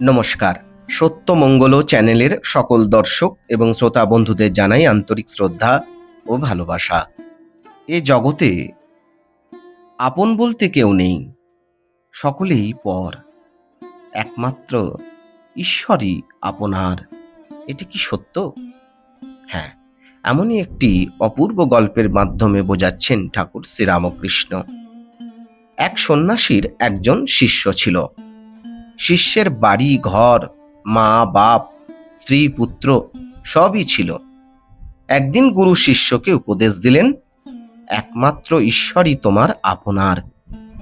নমস্কার। সত্যমঙ্গল চ্যানেলের সকল দর্শক এবং শ্রোতা বন্ধুদের জানাই আন্তরিক শ্রদ্ধা ও ভালোবাসা। এ জগতে আপন বলতে কেউ নেই, সকলেই পর। একমাত্র ঈশ্বরই আপনার। এটি কি সত্য? হ্যাঁ এমনই একটি অপূর্ব গল্পের মাধ্যমে বোঝাচ্ছেন ঠাকুর শ্রীরামকৃষ্ণ। এক সন্ন্যাসীর একজন শিষ্য ছিল। শিষ্যের বাড়ি, ঘর, মা, বাপ, স্ত্রী, পুত্র সবই ছিল। একদিন গুরু শিষ্যকে উপদেশ দিলেন, একমাত্র ঈশ্বরই তোমার আপনার,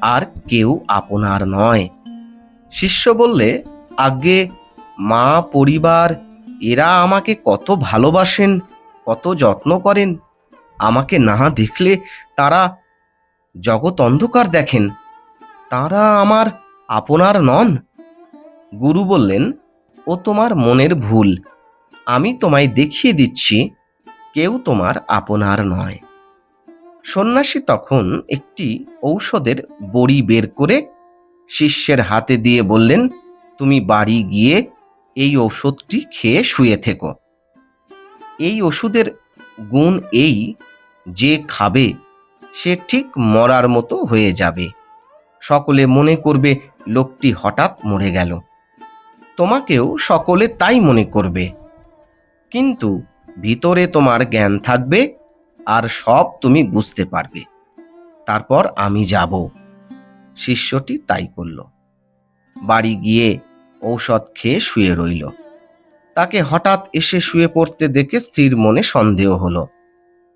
আর কেউ আপনার নয়। শিষ্য বললে আগে মা, পরিবার, এরা আমাকে কত ভালোবাসেন, কত যত্ন করেন। আমাকে না দেখলে তারা জগৎ অন্ধকার দেখেন। তারা আমার আপনার নন। গুরু বললেন, ও তোমার মনের ভুল। আমি তোমায় দেখিয়ে দিচ্ছি, কেউ তোমার আপনার নয়। সন্ন্যাসী তখন একটি ঔষধের বড়ি বের করে শিষ্যের হাতে দিয়ে বললেন, তুমি বাড়ি গিয়ে এই ওষুধটি খেয়ে শুয়ে থেকো। এই ওষুধের গুণ এই যে খাবে, সে ঠিক মরার মতো হয়ে যাবে। সকলে মনে করবে লোকটি হঠাৎ মরে গেল। তোমাকেও সকলে তাই মনে করবে। কিন্তু ভিতরে তোমার জ্ঞান থাকবে আর সব তুমি বুঝতে পারবে। তারপর আমি যাব। শিষ্যটি তাই করল। বাড়ি গিয়ে ঔষধ খেয়ে শুয়ে রইল। তাকে হঠাৎ এসে শুয়ে পড়তে দেখে স্ত্রীর মনে সন্দেহ হলো।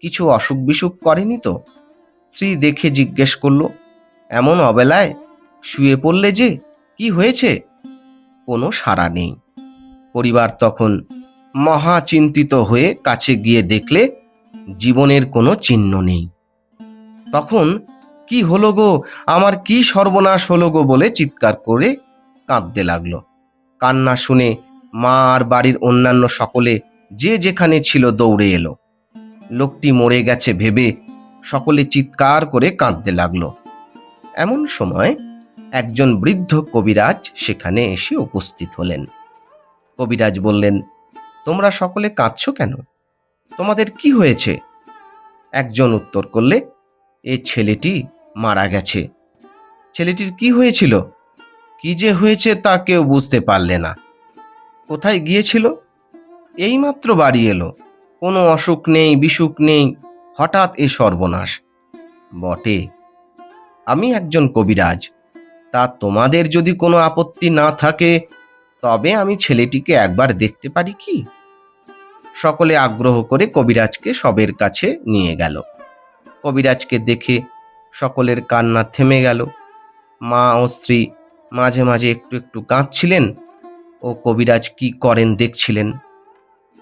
কিছু অসুখ বিসুখ করেনি তো? স্ত্রী দেখে জিজ্ঞেস করল, এমন অবেলায় শুয়ে পড়লে যে কি হয়েছে? কোনো সাড়া নেই। পরিবার তখন মহা চিন্তিত হয়ে কাছে গিয়ে দেখলে জীবনের কোনো চিহ্ন নেই। তখন, কি হলো গো? আমার কি সর্বনাশ হলো গো? বলে চিৎকার করে কাঁদতে লাগল। কান্না শুনে মা আর বাড়ির অন্যান্য সকলে যে যেখানে ছিল দৌড়ে এলো। লোকটি মরে গেছে ভেবে সকলে চিৎকার করে কাঁদতে লাগল। এমন সময় একজন বৃদ্ধ কবিরাজ সেখানে এসে উপস্থিত হলেন। কবিরাজ বললেন, তোমরা সকলে কাঁদছ কেন? তোমাদের কি হয়েছে? একজন উত্তর করলে, এ ছেলেটি মারা গেছে। ছেলেটির কি হয়েছিল? কি যে হয়েছে তা কেউ বুঝতে পারলে না। কোথায় গিয়েছিল? এইমাত্র বাড়ি এলো। কোনো অসুখ নেই, বিসুখ নেই, হঠাৎ এ সর্বনাশ। বটে। আমি একজন কবিরাজ। তা তোমাদের যদি কোনো আপত্তি না থাকে, তবে আমি ছেলেটিকে একবার দেখতে পারি কি? সকলে আগ্রহ করে কবিরাজকে সবের কাছে নিয়ে গেল। কবিরাজকে দেখে সকলের কান্না থেমে গেল। মা ও স্ত্রী মাঝে মাঝে একটু একটু কাঁদছিলেন ও কবিরাজ কি করেন দেখছিলেন।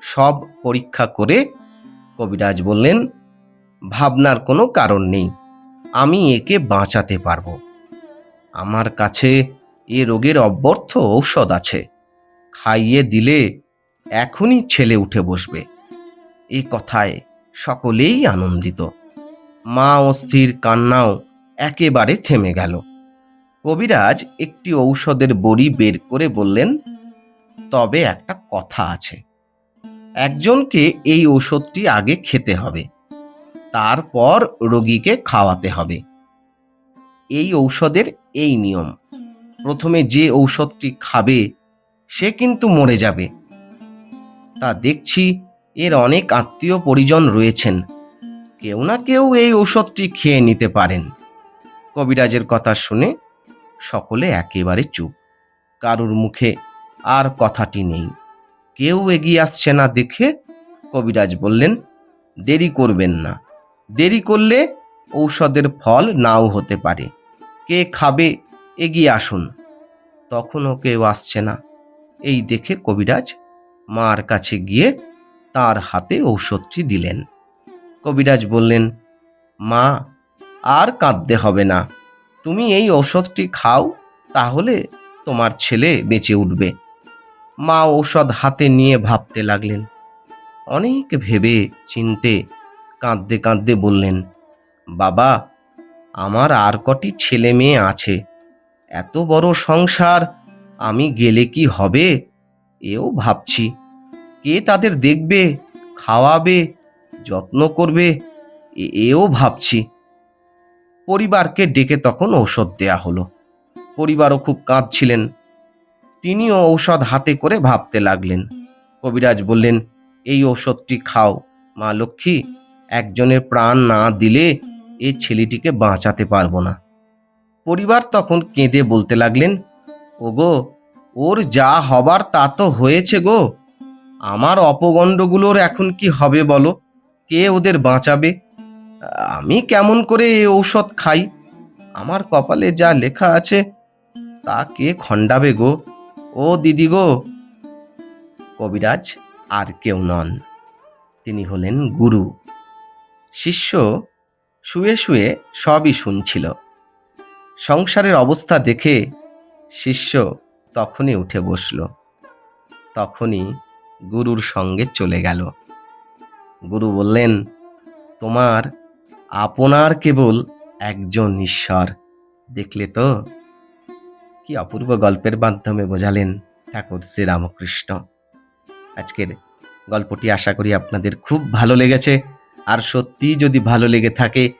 সব পরীক্ষা করে কবিরাজ বললেন, ভাবনার কোনো কারণ নেই, আমি একে বাঁচাতে পারব। আমার কাছে এ রোগের অব্যর্থ ঔষধ আছে। খাইয়ে দিলে এখনই ছেলে উঠে বসবে। এই কথায় সকলেই আনন্দিত। মা অস্থির কান্নাও একেবারে থেমে গেল। কবিরাজ একটি ঔষধের বড়ি বের করে বললেন, তবে একটা কথা আছে। একজনকে এই ঔষধটি আগে খেতে হবে। তারপর রোগীকে খাওয়াতে হবে। এই ঔষধের এই নিয়ম। প্রথমে যে ঔষধটি খাবে, সে কিন্তু মরে যাবে। তা দেখছি এর অনেক আত্মীয় পরিজন রয়েছেন। কেউ না কেউ এই ঔষধটি খেয়ে নিতে পারেন। কবিরাজের কথা শুনে সকলে একেবারে চুপ। কারুর মুখে আর কথাটি নেই। কেউ এগিয়ে আসছে না দেখে কবিরাজ বললেন, দেরি করবেন না। দেরি করলে ঔষধের ফল নাও হতে পারে। কে খাবে? এগিয়ে আসুন। তখনও কেউ আসছে না। এই দেখে কবিরাজ মার কাছে গিয়ে তার হাতে ঔষধটি দিলেন। কবিরাজ বললেন, মা, আর কাঁদতে হবে না। তুমি এই ঔষধটি খাও, তাহলে তোমার ছেলে বেঁচে উঠবে। মা ঔষধ হাতে নিয়ে ভাবতে লাগলেন। অনেক ভেবে চিনতে কাঁদতে কাঁদতে বললেন, বাবা আমার আর কটি ছেলে মেয়ে আছে। এত বড় সংসার, আমি গেলে কি হবে? এও ভাবছি। কে তাদের দেখবে, খাওয়াবে, যত্ন করবে এও ভাবছি। পরিবারকে ডেকে তখন ঔষধ দেয়া হলো। পরিবারও খুব কাঁদছিলেন। তিনিও ঔষধ হাতে করে ভাবতে লাগলেন। কবিরাজ বললেন, এই ঔষধটি খাও। মা লক্ষ্মী, একজনের প্রাণ না দিলে এ ছেলেটিকে বাঁচাতে পারব না। পরিবার তখন কেঁদে বলতে লাগলেন, ওগো, ওর যা হবার তা তো হয়েছে গো। আমার অপগণ্ডগুলোর এখন কি হবে বলো? কে ওদের বাঁচাবে? আমি কেমন করে এ ঔষধ খাই? আমার কপালে যা লেখা আছে, তা কে খণ্ডাবে গো? ও দিদি গো। কবিরাজ আর কেউ নন। তিনি হলেন গুরু। শিষ্য শুয়ে শুয়ে সবই শুনছিল। সংসারের অবস্থা দেখে শিষ্য তখনই উঠে বসল। তখনই গুরুর সঙ্গে চলে গেল। গুরু বললেন, তোমার, আপনার কেবল একজন ঈশ্বর। দেখলে তো? কি অপূর্ব গল্পের মাধ্যমে বোঝালেন ঠাকুর শ্রীরামকৃষ্ণ। আজকের গল্পটি আশা করি আপনাদের খুব ভালো লেগেছে। আর সত্যি যদি ভালো লেগে থাকে